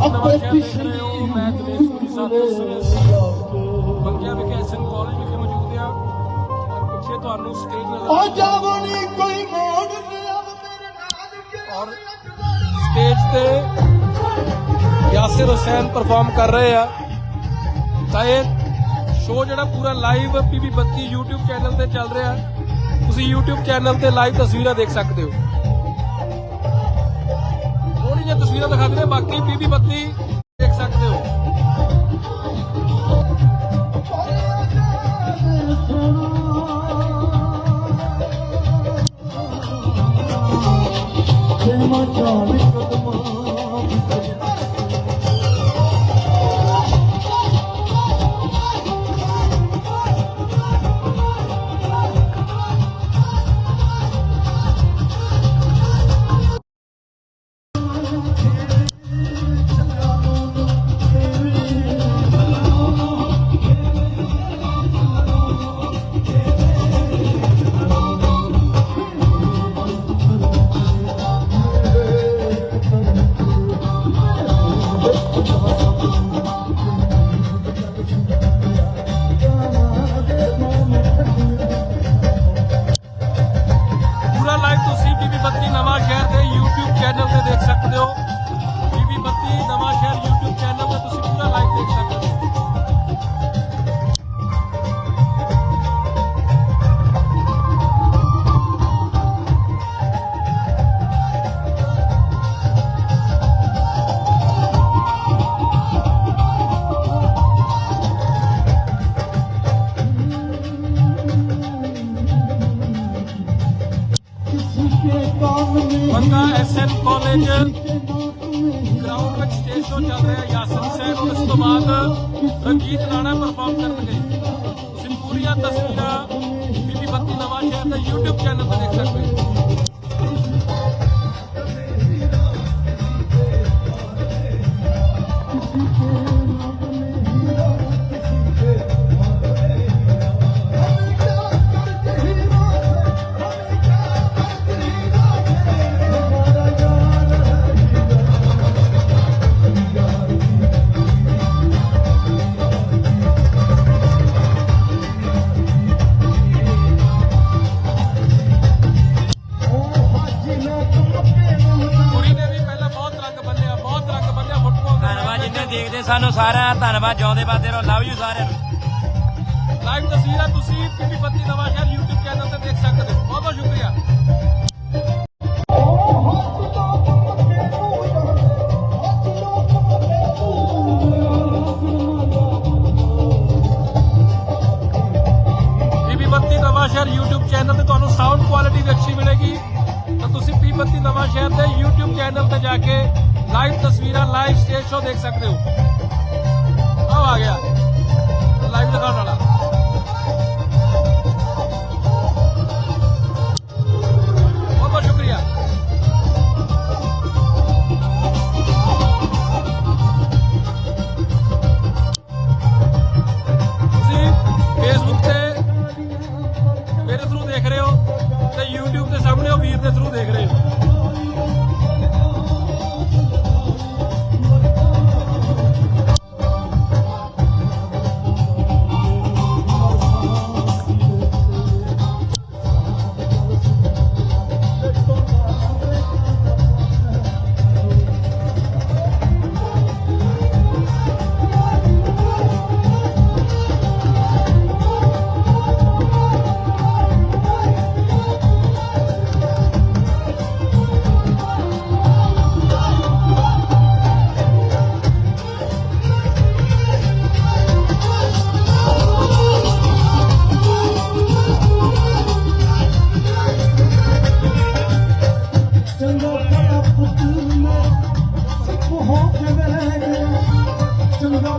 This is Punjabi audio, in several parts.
ਮੈਂ ਦਿਨੇਸ਼ ਸੂਰੀ ਸਾਥ ਬੰਗਿਆ ਵਿਖੇ ਐਸਐਨ ਕਾਲਜ ਵਿਖੇ ਮੌਜੂਦ ਆ? ਔਰ ਪਿੱਛੇ ਤੁਹਾਨੂੰ ਸਟੇਜ ਨਜ਼ਰ ਉਹ ਜਾਵਣੀ ਕੋਈ ਮੋੜ ਲਿਆ ਮੇਰੇ ਨਾਲ ਔਰ ਸਟੇਜ ਤੇ ਯਾਸਿਰ ਹੁਸੈਨ ਪਰਫਾਰਮ ਕਰ ਰਹੇ ਆ। ਤਾਂ ਇਹ ਸ਼ੋਅ ਜਿਹੜਾ ਪੂਰਾ ਲਾਈਵ ਪੀਪੀ 32 YouTube ਚੈਨਲ ਤੇ ਚੱਲ ਰਿਹਾ। ਤੁਸੀਂ YouTube ਚੈਨਲ ਤੇ ਲਾਈਵ ਤਸਵੀਰਾਂ ਦੇਖ ਸਕਦੇ ਹੋ। ਥੋੜੀ ਤਸਵੀਰਾਂ ਦਿਖਾ ਦਿੰਦੇ ਬਾਕੀ ਪੀਪੀ 32 ਦੇਖ ਸਕਦੇ ਹੋ। ਬੰਗਾ ਐਸਐਨ ਕਾਲਜ ਗਰਾਊਂਡ ਵਿੱਚ ਸਟੇਜ ਸ਼ੋ ਚੱਲ ਰਿਹਾ ਯਾਸਰ ਹੁਸੈਨ ਔਰ ਇਸ ਤੋਂ ਬਾਅਦ ਰਣਜੀਤ ਰਾਣਾ ਪਰਫਾਰਮ ਕਰਨਗੇ ਤੁਸੀਂ ਪੂਰੀਆਂ ਤਸਵੀਰਾਂ ਬੀਬੀ ਬੱਤੀ ਨਵਾਂ ਸ਼ਹਿਰ ਦੇ YouTube ਚੈਨਲ ਤੇ ਦੇਖ ਸਕਦੇ ਹੋ ਕੁੜੀ ਦੇਖਦੇ ਸਾਰਿਆਂ ਦਾ ਧੰਨਵਾਦ, ਜਿਉਂਦੇ ਬਾਦੇ ਰਹੋ, ਲਵ ਯੂ ਸਾਰਿਆਂ ਨੂੰ। ਲਾਈਵ ਤਸਵੀਰਾਂ ਤੁਸੀਂ ਬੀਬੀ ਪੱਤੀ ਨਵਾਂ ਸ਼ਹਿਰ YouTube ਚੈਨਲ ਤੇ ਦੇਖ ਸਕਦੇ ਹੋ। ਬਹੁਤ ਬਹੁਤ ਸ਼ੁਕਰੀਆ। ਸ਼ਹਿਰ YouTube ਚੈਨਲ ਤੇ ਤੁਹਾਨੂੰ ਸਾਊਂਡ ਕੁਆਲਿਟੀ ਵੀ ਅੱਛੀ ਮਿਲੇਗੀ। ਤਾਂ ਤੁਸੀਂ ਬੀਬੀ ਬੱਤੀ ਨਵਾਂ ਸ਼ਹਿਰ ਦੇ YouTube ਚੈਨਲ ਤੇ ਜਾ ਕੇ ਲਾਈਵ ਤਸਵੀਰਾਂ, ਲਾਈਵ ਸਟੇਜ ਸ਼ੋ ਦੇਖ ਸਕਦੇ ਹੋ। ਆਹ ਆ ਗਿਆ। ਲਾਈਵ ਦਿਖਾਉਣ ਵਾਲਾ। ਬਹੁਤ ਬਹੁਤ ਸ਼ੁਕਰੀਆ। ਤੁਸੀਂ ਫੇਸਬੁੱਕ ਤੇ ਮੇਰੇ ਥਰੂ ਦੇਖ ਰਹੇ ਹੋ ਤੇ YouTube ਤੇ ਸਾਹਮਣੇ ਉਹ ਵੀਰ ਦੇ ਥਰੂ ਦੇਖ ਰਹੇ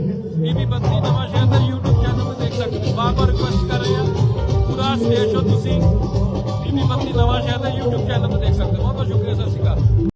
ਟੀਵੀ ਬੱਤੀ ਨਵਾਂ ਸ਼ਹਿਰ ਦਾ YouTube ਚੈਨਲ ਨੂੰ ਦੇਖ ਸਕਦੇ ਹੋ। ਬਾਰ ਬਾਰ ਰਿਕੁਐਸਟ ਕਰ ਰਹੇ ਹਾਂ ਪੂਰਾ ਸਟੇਜ ਹੋ ਤੁਸੀਂ। ਟੀਵੀ ਬੱਤੀ ਨਵਾਂ ਸ਼ਹਿਰ ਦਾ YouTube ਚੈਨਲ ਨੂੰ ਦੇਖ ਸਕਦੇ ਹੋ। ਬਹੁਤ ਬਹੁਤ ਸ਼ੁਕਰੀਆ, ਸਤਿ ਸ਼੍ਰੀ ਅਕਾਲ।